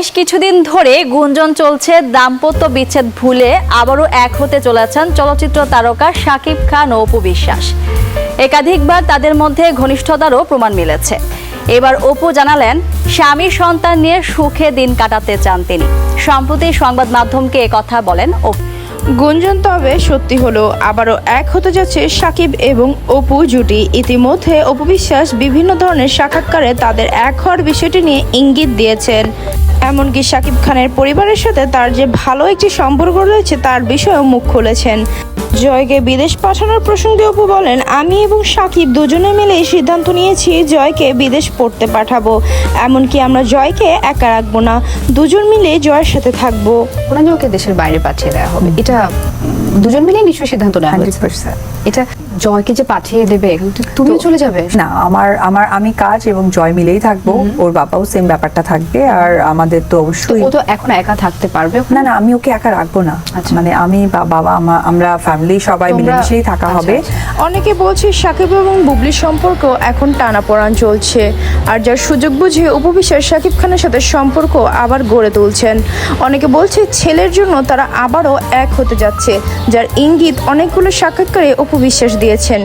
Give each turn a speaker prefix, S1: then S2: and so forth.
S1: বেশ কিছুদিন ধরে গুঞ্জন চলছে, দাম্পত্য বিচ্ছেদ ভুলে আবারও এক হতে চলেছেন চলচ্চিত্র তারকা শাকিব খান ও অপু বিশ্বাস। একাধিকবার তাদের মধ্যে ঘনিষ্ঠতারও প্রমাণ মিলেছে। এবার অপু জানালেন, স্বামী সন্তান নিয়ে সুখে দিন কাটাতে চান তিনি। সম্প্রতি সংবাদ মাধ্যমকে কথা বলেন অপু।
S2: গুঞ্জন তবে সত্যি হলো আবারও এক হতে যাচ্ছে সাকিব এবং অপু জুটি। ইতিমধ্যে অপু বিশ্বাস বিভিন্ন ধরনের সাক্ষাৎকারে তাদের এক হওয়ার বিষয়টি নিয়ে ইঙ্গিত দিয়েছেন। এমনকি সাকিব খানের পরিবারের সাথে তার যে ভালো একটি সম্পর্ক রয়েছে তার বিষয়েও মুখ খুলেছেন। জয়কে বিদেশ পাঠানোর প্রসঙ্গে অপু বলেন আমি এবং সাকিব দুজনে মিলে এই সিদ্ধান্ত নিয়েছি জয়কে বিদেশ পড়তে পাঠাবো। এমনকি আমরা জয়কে একা রাখব না। দুজন মিলে জয়ের সাথে থাকব।
S3: ওনাকে দেশের বাইরে পাঠিয়ে দেওয়া হবে? এটা দুজন মিলেই নিশ্চয়ই সিদ্ধান্ত নেওয়া হয়েছে। এটা জয়কে যে পাঠিয়ে দেবে তুমিও চলে যাবে?
S4: না আমার আমার আমি কাজ এবং জয় মিলেই থাকব। ওর বাবাও সেম ব্যাপারটা থাকবে আর আমাদের তো অবশ্যই
S3: ও তো এখন একা থাকতে পারবে
S4: না না আমি ওকে একা রাখব না।
S3: আচ্ছা।
S4: মানে আমি বাবা আমা- আমরা ফ্যামিলি সবাই মিলেমিশেই থাকা
S3: আচ্ছা,
S4: হবে।
S3: আচ্ছা।
S2: অনেকে বলছে সাকিব এবং বুবলির সম্পর্ক এখন টানাপোড়ান চলছে। আর যার সুযোগ বুঝে উপবিশ্বাস সাকিব খানের সাথে সম্পর্ক আবার গড়ে তুলছেন। অনেকে বলছে ছেলের জন্য তারা আবারও এক হতে যাচ্ছে যার ইঙ্গিত অনেকগুলো সাক্ষাৎকারে অপবিশ্বাস দিয়েছেন।